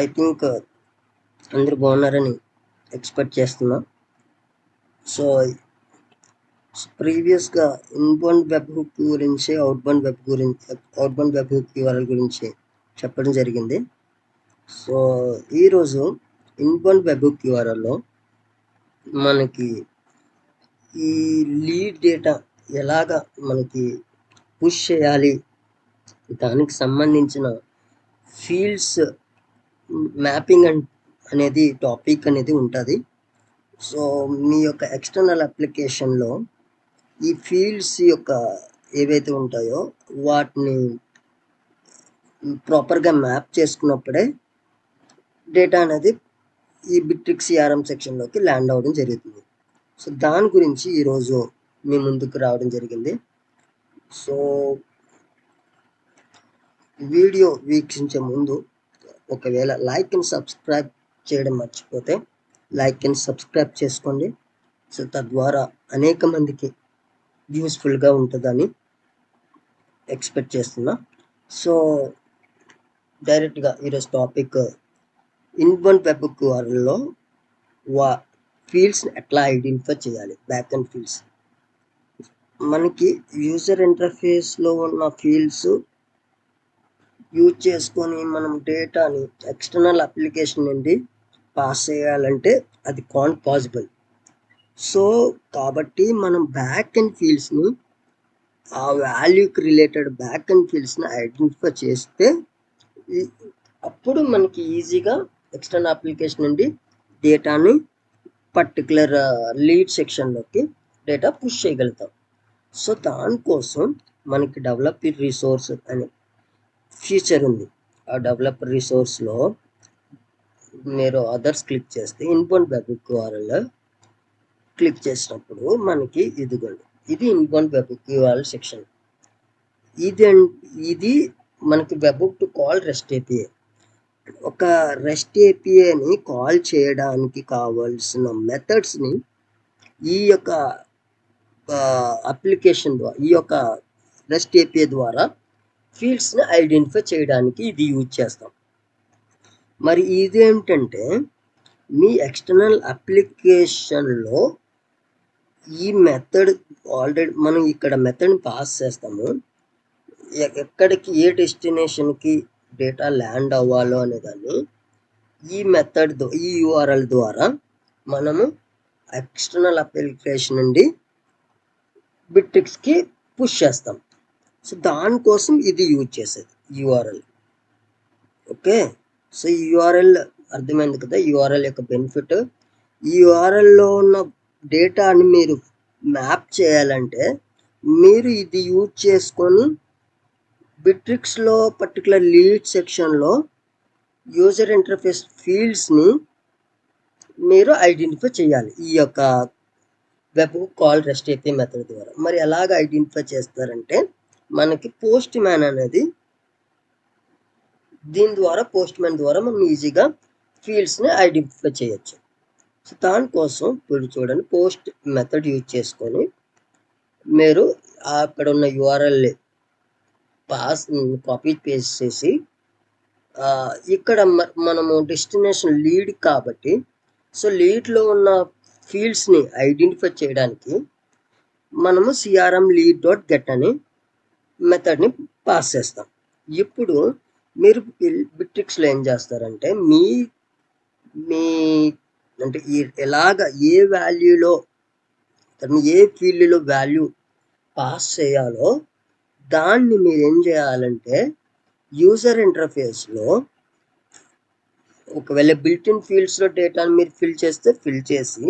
I think అందరు బాగున్నారని expect చేస్తున్నా. సో ప్రీవియస్గా ఇన్బౌండ్ వెబ్ హుక్ గురించి అవుట్బౌండ్ వెబ్ గురించి అవుట్బౌండ్ వెబ్ హుక్ వివరాల గురించి చెప్పడం జరిగింది. సో ఈరోజు ఇన్బౌండ్ వెబ్ హుక్ వివరాల్లో మనకి ఈ లీడ్ డేటా ఎలాగ మనకి పుష్ చేయాలి దానికి సంబంధించిన ఫీల్డ్స్ మ్యాపింగ్ అండ్ అనేది టాపిక్ అనేది ఉంటుంది. సో మీ యొక్క ఎక్స్టర్నల్ అప్లికేషన్లో ఈ ఫీల్డ్స్ యొక్క ఏవైతే ఉంటాయో వాటిని ప్రాపర్గా మ్యాప్ చేసుకున్నప్పుడే డేటా అనేది ఈ బిట్రిక్స్ సిఆర్ఎం సెక్షన్లోకి ల్యాండ్ అవ్వడం జరుగుతుంది. సో దాని గురించి ఈరోజు మీ ముందుకు రావడం జరిగింది. సో వీడియో వీక్షించే ముందు ఒకవేళ లైక్ అండ్ సబ్స్క్రైబ్ చేయడం మర్చిపోతే లైక్ అండ్ సబ్స్క్రైబ్ చేసుకోండి. సో తద్వారా అనేక మందికి యూస్ఫుల్గా ఉంటుందని ఎక్స్పెక్ట్ చేస్తున్నా. సో డైరెక్ట్గా ఈరోజు టాపిక్ ఇన్బౌండ్ వెబ్ క్యూఆర్లో వా ఫీల్డ్స్ని ఎట్లా ఐడెంటిఫై చేయాలి? బ్యాక్ అండ్ ఫీల్డ్స్ మనకి యూజర్ ఇంటర్ఫేస్లో ఉన్న ఫీల్డ్స్ యూజ్ చేసుకొని మనం డేటాని ఎక్స్టర్నల్ అప్లికేషన్ నుండి పాస్ చేయాలంటే అది కాన్ పాసిబుల్ సో కాబట్టి మనం బ్యాక్ అండ్ ఫీల్డ్స్ని ఆ వాల్యూకి రిలేటెడ్ బ్యాక్ అండ్ ఫీల్డ్స్ని ఐడెంటిఫై చేస్తే అప్పుడు మనకి ఈజీగా ఎక్స్టర్నల్ అప్లికేషన్ నుండి డేటాని పర్టికులర్ లీడ్ సెక్షన్లోకి డేటా పుష్ చేయగలుగుతాం. సో దానికోసం మనకి డెవలప్ రిసోర్స్ అని ఫీచర్ ఉంది. ఆ డెవలపర్ రిసోర్స్లో మీరు అదర్స్ క్లిక్ చేస్తే ఇన్బౌండ్ వెబ్ క్యూఆర్ఎల్ క్లిక్ చేసినప్పుడు మనకి ఇదిగోండి. ఇది ఇన్బౌండ్ వెబ్ క్యూఆర్ఎల్ సెక్షన్ ఇది ఇది మనకి web to call REST API ఒక రెస్ట్ ఏపీఏని కాల్ చేయడానికి కావాల్సిన మెథడ్స్ని ఈ యొక్క అప్లికేషన్ ద్వారా ఈ యొక్క రెస్ట్ ఏపీఏ ద్వారా ఫీల్డ్స్ని ఐడెంటిఫై చేయడానికి ఇది యూజ్ చేస్తాం. మరి ఇదేమిటంటే మీ ఎక్స్టర్నల్ అప్లికేషన్లో ఈ మెథడ్ ఆల్రెడీ మనం ఇక్కడ మెథడ్ని పాస్ చేస్తాము. ఎక్కడికి ఏ డెస్టినేషన్కి డేటా ల్యాండ్ అవ్వాలో అనేదాన్ని ఈ మెథడ్ ఈ యూఆర్ఎల్ ద్వారా మనము ఎక్స్టర్నల్ అప్లికేషన్ నుండి బిట్రిక్స్కి పుష్ చేస్తాం. సో దానికోసం ఇది యూజ్ చేసేది యూఆర్ఎల్ ఓకే? సో ఈ యూఆర్ఎల్ అర్థమైంది కదా యూఆర్ఎల్ యొక్క బెనిఫిట్. ఈ యూఆర్ఎల్లో ఉన్న డేటాని మీరు మ్యాప్ చేయాలంటే మీరు ఇది యూజ్ చేసుకొని బిట్రిక్స్లో పర్టికులర్ లీడ్ సెక్షన్లో యూజర్ ఇంటర్ఫేస్ ఫీల్డ్స్ని మీరు ఐడెంటిఫై చేయాలి. ఈ యొక్క వెబ్ కాల్ రెస్ట్ అయితే మెథడ్ ద్వారా. మరి ఎలాగ ఐడెంటిఫై చేస్తారంటే మనకి పోస్ట్ మ్యాన్ అనేది దీని ద్వారా పోస్ట్ మ్యాన్ ద్వారా మనం ఈజీగా ఫీల్డ్స్ని ఐడెంటిఫై చేయొచ్చు. సో దానికోసం ఇప్పుడు చూడండి పోస్ట్ మెథడ్ యూజ్ చేసుకొని మీరు అక్కడ ఉన్న యూఆర్ఎల్ పాస్ కాపీ పేస్ట్ చేసి ఇక్కడ మనము డెస్టినేషన్ లీడ్ కాబట్టి సో లీడ్లో ఉన్న ఫీల్డ్స్ని ఐడెంటిఫై చేయడానికి మనము సిఆర్ఎం లీడ్ డాట్ గెట్ అని మెథడ్ని పాస్ చేస్తాం. ఇప్పుడు మీరు బిట్రిక్స్లో ఏం చేస్తారంటే మీ మీ అంటే ఈ ఎలాగ ఏ వాల్యూలో ఏ ఫీల్డ్లో వాల్యూ పాస్ చేయాలో దాన్ని మీరు ఏం చేయాలంటే యూజర్ ఇంటర్ఫేస్లో ఒకవేళ బిల్టిన్ ఫీల్డ్స్లో డేటాను మీరు ఫిల్ చేస్తే ఫిల్ చేసి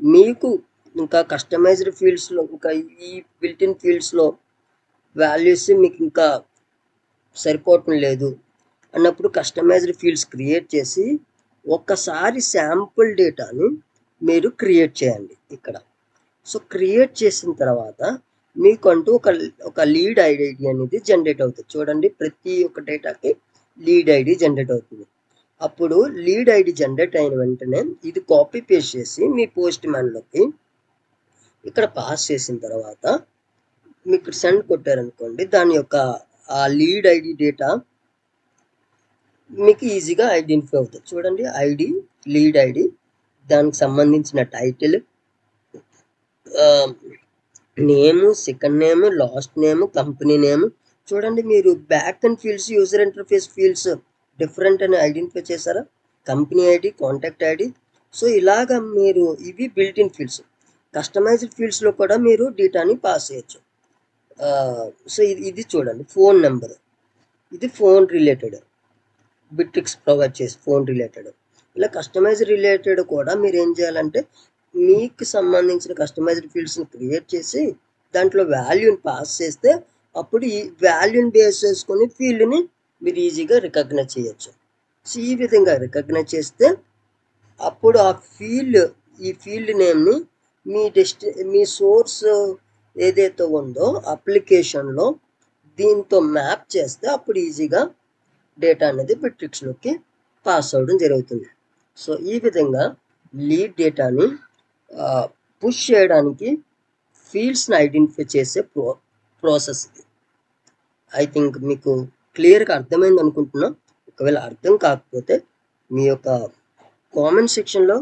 మీకు ఇంకా కస్టమైజ్డ్ ఫీల్డ్స్లో ఇంకా ఈ బిల్టిన్ ఫీల్డ్స్లో వాల్యూస్ మీకు ఇంకా సరిపోవటం లేదు అన్నప్పుడు కస్టమైజ్డ్ ఫీల్డ్స్ క్రియేట్ చేసి ఒక్కసారి శాంపుల్ డేటాను మీరు క్రియేట్ చేయండి ఇక్కడ. సో క్రియేట్ చేసిన తర్వాత మీకంటూ ఒక ఒక లీడ్ ఐడి అనేది జనరేట్ అవుతుంది. చూడండి ప్రతి ఒక్క డేటాకి లీడ్ ఐడి జనరేట్ అవుతుంది. అప్పుడు లీడ్ ఐడి జనరేట్ అయిన వెంటనే ఇది కాపీ పేస్ట్ చేసి మీ పోస్ట్ మ్యాన్లోకి ఇక్కడ పాస్ చేసిన తర్వాత మీకు సెండ్ కొట్టారనుకోండి దాని యొక్క ఆ లీడ్ ఐడి డేటా మీకు ఈజీగా ఐడెంటిఫై అవుతుంది. చూడండి ఐడి లీడ్ ఐడి దానికి సంబంధించిన title name second name last name company name చూడండి మీరు backend fields user interface fields different అని ఐడెంటిఫై చేశారా? Company ID contact ID so ఇలాగ మీరు ఇవి బిల్ట్ ఇన్ ఫీల్డ్స్ కస్టమైజ్డ్ ఫీల్డ్స్లో కూడా మీరు డేటాని పాస్ చేయొచ్చు. సో ఇది ఇది చూడండి ఫోన్ నెంబర్. ఇది ఫోన్ రిలేటెడ్. బిట్రిక్స్ ప్రొవైడ్ చేసి ఫోన్ రిలేటెడ్. ఇలా కస్టమైజ్ రిలేటెడ్ కూడా మీరు ఏం చేయాలంటే మీకు సంబంధించిన కస్టమైజ్డ్ ఫీల్డ్స్ని క్రియేట్ చేసి దాంట్లో వాల్యూని పాస్ చేస్తే అప్పుడు ఈ వాల్యూని బేస్ చేసుకొని ఫీల్డ్ని మీరు ఈజీగా రికగ్నైజ్ చేయొచ్చు. సో ఈ విధంగా రికగ్నైజ్ చేస్తే అప్పుడు ఆ ఫీల్డ్ ఈ ఫీల్డ్ నేమ్ని మీ డెస్టి మీ సోర్స్ ఏదైతే ఉందో అప్లికేషన్లో దీంతో మ్యాప్ చేస్తే అప్పుడు ఈజీగా డేటా అనేది బిట్రిక్స్లోకి పాస్ అవ్వడం జరుగుతుంది. సో ఈ విధంగా లీడ్ డేటాని పుష్ చేయడానికి ఫీల్డ్స్ని ఐడెంటిఫై చేసే ప్రో ప్రాసెస్ ఇది. ఐ థింక్ మీకు క్లియర్గా అర్థమైంది అనుకుంటున్నా. ఒకవేళ అర్థం కాకపోతే మీ యొక్క కామెంట్ సెక్షన్లో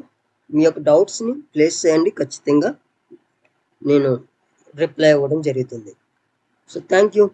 మీ యొక్క డౌట్స్ని ప్లేస్ చేయండి. ఖచ్చితంగా నేను రిప్లై అవ్వడం జరుగుతుంది. So thank you